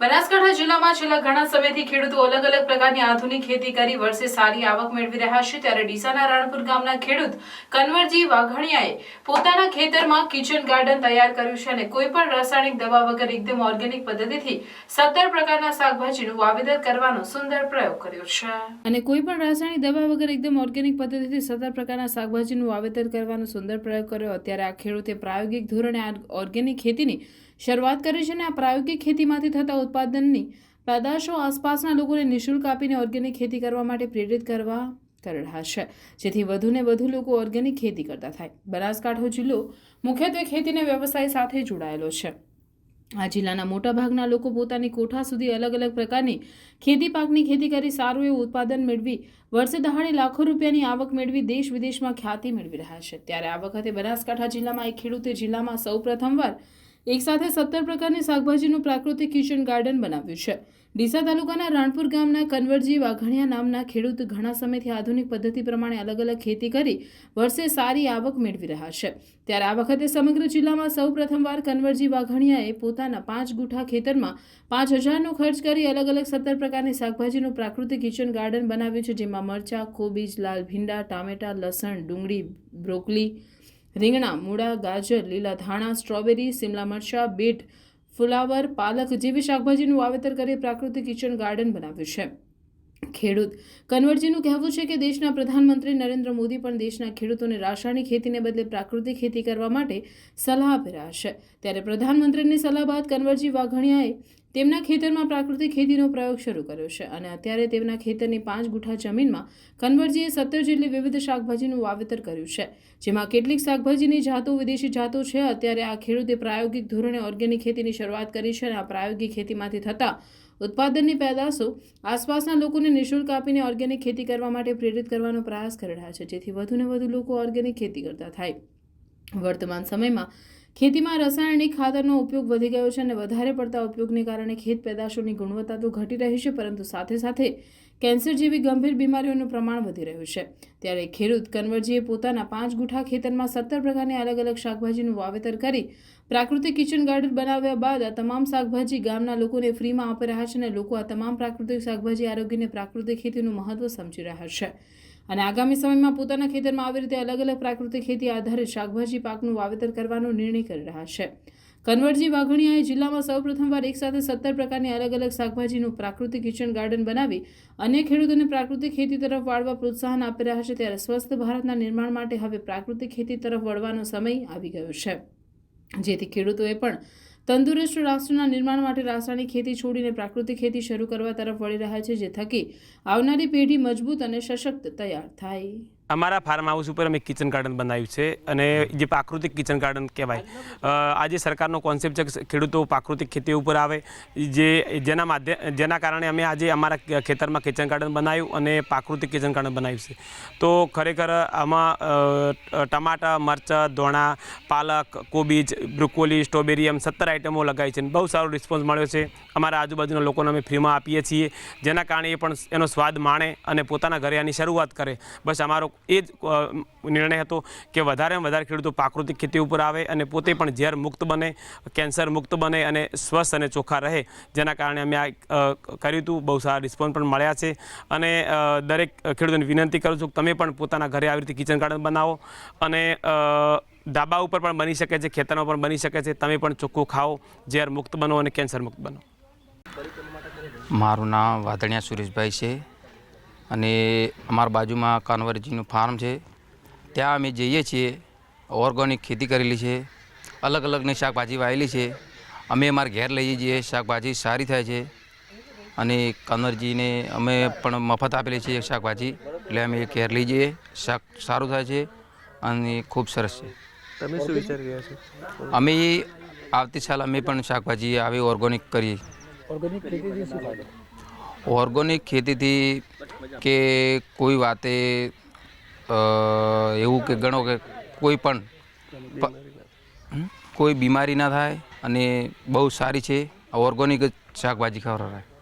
બનાસકાંઠા જિલ્લામાં છેલ્લા ઘણા સમયથી ખેડૂતો અલગ અલગ પ્રકારની આધુનિક ખેતી કરી વર્ષે સારી આવક મેળવી રહ્યા છે ત્યારે ડીસાના રાણપુર ગામના ખેડૂત કન્વરજી વાઘણિયાએ પોતાના ખેતરમાં કિચન ગાર્ડન તૈયાર કર્યું છે અને કોઈ પણ રાસાયણિક દવા વગર એકદમ ઓર્ગેનિક પદ્ધતિથી સત્તર પ્રકારના શાકભાજીનું વાવેતર કરવાનો સુંદર પ્રયોગ કર્યો છે. અને કોઈ પણ રાસાયણિક દવા વગર એકદમ ઓર્ગેનિક પદ્ધતિથી સત્તર પ્રકારના શાકભાજીનું વાવેતર કરવાનો સુંદર પ્રયોગ કર્યો. અત્યારે આ ખેડૂતે પ્રાયોગિક ધોરણે ઓર્ગેનિક ખેતીની શરૂઆત કરી છે અને આ પ્રાયોગિક ખેતીમાંથી થતા ઉત્પાદનની પેદાશો આસપાસના લોકોને નિઃશુલ્ક આપીને ઓર્ગેનિક ખેતી કરવા માટે પ્રેરિત કરવા કરી રહ્યા છે જેથી વધુને વધુ લોકો ઓર્ગેનિક ખેતી કરતા થાય. બનાસકાંઠો જિલ્લો મુખ્યત્વે ખેતીને વ્યવસાય સાથે જોડાયેલો છે. આ જિલ્લાના મોટાભાગના લોકો પોતાની કોઠા સુધી અલગ અલગ પ્રકારની ખેતી પાકની ખેતી કરી સારું એવું ઉત્પાદન મેળવી, વર્ષે દહાડે લાખો રૂપિયાની આવક મેળવી દેશ વિદેશમાં ખ્યાતિ મેળવી રહ્યા છે. ત્યારે આ વખતે બનાસકાંઠા જિલ્લામાં એક ખેડૂતે જિલ્લામાં સૌ પ્રથમવાર એક સાથે સત્તર પ્રકારની શાકભાજીનું પ્રાકૃતિક કિચન ગાર્ડન બનાવ્યું છે. ડીસા તાલુકાના રાણપુર ગામના કન્વરજી વાઘણિયા નામના ખેડૂત ઘણા સમયથી આધુનિક પદ્ધતિ પ્રમાણે અલગ અલગ ખેતી કરી વર્ષે સારી આવક મેળવી રહ્યા છે. ત્યારે આ વખતે સમગ્ર જિલ્લામાં સૌ પ્રથમવાર કન્વરજી વાઘણિયાએ પોતાના પાંચ ગુઠા ખેતરમાં પાંચ હજારનો ખર્ચ કરી અલગ અલગ સત્તર પ્રકારની શાકભાજીનું પ્રાકૃતિક કિચન ગાર્ડન બનાવ્યું છે, જેમાં મરચાં, કોબીજ, લાલ ભીંડા, ટામેટા, લસણ, ડુંગળી, બ્રોકલી રીંગણા, મૂળા, ગાજર, લીલા ધાણા, સ્ટ્રોબેરી સિમલા મરચાં, બીટ, ફુલાવર, પાલક જેવી શાકભાજીનું વાવેતર કરી પ્રાકૃતિક કિચન ગાર્ડન બનાવ્યું છે. ખેડૂત. કન્વરજીનું કહેવું છે કે દેશના પ્રધાનમંત્રી નરેન્દ્ર મોદી પણ દેશના ખેડૂતોને રાસાયણિક ખેતીને બદલે પ્રાકૃતિક ખેતી કરવા માટે સલાહ આપી રહ્યા છે. ત્યારે પ્રધાનમંત્રીની સલાહ બાદ કન્વરજી વાઘાણીયાએ તેમના ખેતરમાં પ્રાકૃતિક ખેતીનો પ્રયોગ શરૂ કર્યો છે અને અત્યારે તેમના ખેતરની પાંચ ગુઠા જમીનમાં કન્વરજીએ સત્તર જેટલી વિવિધ શાકભાજીનું વાવેતર કર્યું છે. જેમાં કેટલીક શાકભાજીની જાતો વિદેશી જાતો છે. અત્યારે આ ખેડૂતે પ્રાયોગિક ધોરણે ઓર્ગેનિક ખેતીની શરૂઆત કરી છે અને આ પ્રાયોગિક ખેતીમાંથી થતા ઉત્પાદનની પેદાશો આસપાસના લોકોને નિઃશુલ્ક આપીને ઓર્ગેનિક ખેતી કરવા માટે પ્રેરિત કરવાનો પ્રયાસ કરી રહ્યા છે. જેથી વધુને વધુ લોકો ઓર્ગેનિક ખેતી કરતા થાય. વર્તમાન સમયમાં ખેતીમાં રાસાયણિક ખાતરનો ઉપયોગ વધી ગયો છે અને વધારે પડતા ઉપયોગને કારણે ખેત પેદાશોની ગુણવત્તા તો ઘટી રહી છે, પરંતુ સાથે સાથે કેન્સર જેવી ગંભીર બીમારીઓનું પ્રમાણ વધી રહ્યું છે. ત્યારે ખેડૂત કન્વરજીએ પોતાના પાંચ ગુઠા ખેતરમાં સત્તર પ્રકારની અલગ અલગ શાકભાજીનું વાવેતર કરી પ્રાકૃતિક કિચન ગાર્ડન બનાવ્યા બાદ આ તમામ શાકભાજી ગામના લોકોને ફ્રીમાં આપી રહ્યા છે અને લોકો આ તમામ પ્રાકૃતિક શાકભાજી આરોગ્યને પ્રાકૃતિક ખેતીનું મહત્વ સમજી રહ્યા છે. અને આગામી સમયમાં પોતાના ખેતરમાં આવી રીતે અલગ અલગ પ્રાકૃતિક ખેતી આધારિત શાકભાજી પાકનું વાવેતર કરવાનો નિર્ણય કરી રહ્યા છે. કન્વરજી વાઘણિયાએ જિલ્લામાં સૌ પ્રથમવાર એકસાથે સત્તર પ્રકારની અલગ અલગ શાકભાજીનું પ્રાકૃતિક કિચન ગાર્ડન બનાવી અન્ય ખેડૂતોને પ્રાકૃતિક ખેતી તરફ વાળવા પ્રોત્સાહન આપી રહ્યા છે ત્યારે સ્વસ્થ ભારતના નિર્માણ માટે હવે પ્રાકૃતિક ખેતી તરફ વળવાનો સમય આવી ગયો છે. જેથી ખેડૂતોએ પણ તંદુરસ્ત રાષ્ટ્રના નિર્માણ માટે રાસાયણિક ખેતી છોડીને પ્રાકૃતિક ખેતી શરૂ કરવા તરફ વળી રહ્યા છે, જે થકી આવનારી પેઢી મજબૂત અને સશક્ત તૈયાર થાય. અમારા ફાર્મ હાઉસ ઉપર અમે કિચન ગાર્ડન બનાવ્યું છે અને જે પ્રાકૃતિક કિચન ગાર્ડન કહેવાય. આજે સરકારનો કોન્સેપ્ટ છે ખેડૂતો પ્રાકૃતિક ખેતી ઉપર આવે. જે, જેના માધ્યમ જેના કારણે અમે આજે અમારા ખેતરમાં કિચન ગાર્ડન બનાવ્યું અને પ્રાકૃતિક કિચન ગાર્ડન બનાવ્યું છે. તો ખરેખર આમાં ટમાટા, મરચાં, ધોણા, પાલક, કોબીજ, બ્રુકોલી, સ્ટ્રોબેરી એમ સત્તર આઇટમો લગાવી છે અને બહુ સારો રિસ્પોન્સ મળ્યો છે. અમારા આજુબાજુના લોકોને અમે ફ્રીમાં આપીએ છીએ. જેના કારણે એ પણ એનો સ્વાદ માણે અને પોતાના ઘરે આની શરૂઆત કરે. બસ અમારો એ જ નિર્ણય હતો કે વધારેમાં વધારે ખેડૂતો પ્રાકૃતિક ખેતી ઉપર આવે અને પોતે પણ ઝેર મુક્ત બને, કેન્સર મુક્ત બને અને સ્વસ્થ અને ચોખ્ખા રહે. જેના કારણે અમે આ કર્યું હતું. બહુ સારા રિસ્પોન્સ પણ મળ્યા છે. અને દરેક ખેડૂતોને વિનંતી કરું છું તમે પણ પોતાના ઘરે આવી રીતે કિચન ગાર્ડન બનાવો અને ધાબા ઉપર પણ બની શકે છે, ખેતરમાં પણ બની શકે છે. તમે પણ ચોખ્ખું ખાઓ, ઝેર મુક્ત બનો અને કેન્સર મુક્ત બનો. મારું નામ વાધણિયા સુરેશભાઈ છે. અને અમારા બાજુમાં કાનવરજીનું ફાર્મ છે. ત્યાં અમે જઈએ છીએ ઓર્ગોનિક ખેતી કરેલી છે અલગ અલગની શાકભાજી વાવેલી છે. અમે અમારા ઘેર લઈએ છીએ શાકભાજી સારી થાય છે. અને કાનવરજીને અમે પણ મફત આપેલી છે શાકભાજી એટલે અમે ઘેર લઈ જઈએ શાક સારું થાય છે અને ખૂબ સરસ છે. તમે શું વિચારી રહ્યા છો? અમે આવતી સાલ અમે પણ શાકભાજી આવી ઓર્ગોનિક કરીએ. ઓર્ગેનિક ખેતી શું ફાયદો ઓર્ગોનિક ખેતીથી કે કોઈ વાતે એવું કે ગણો કે કોઈ પણ કોઈ બીમારી ના થાય અને બહુ સારી છે ઓર્ગોનિક જ શાકભાજી ખવડાવાય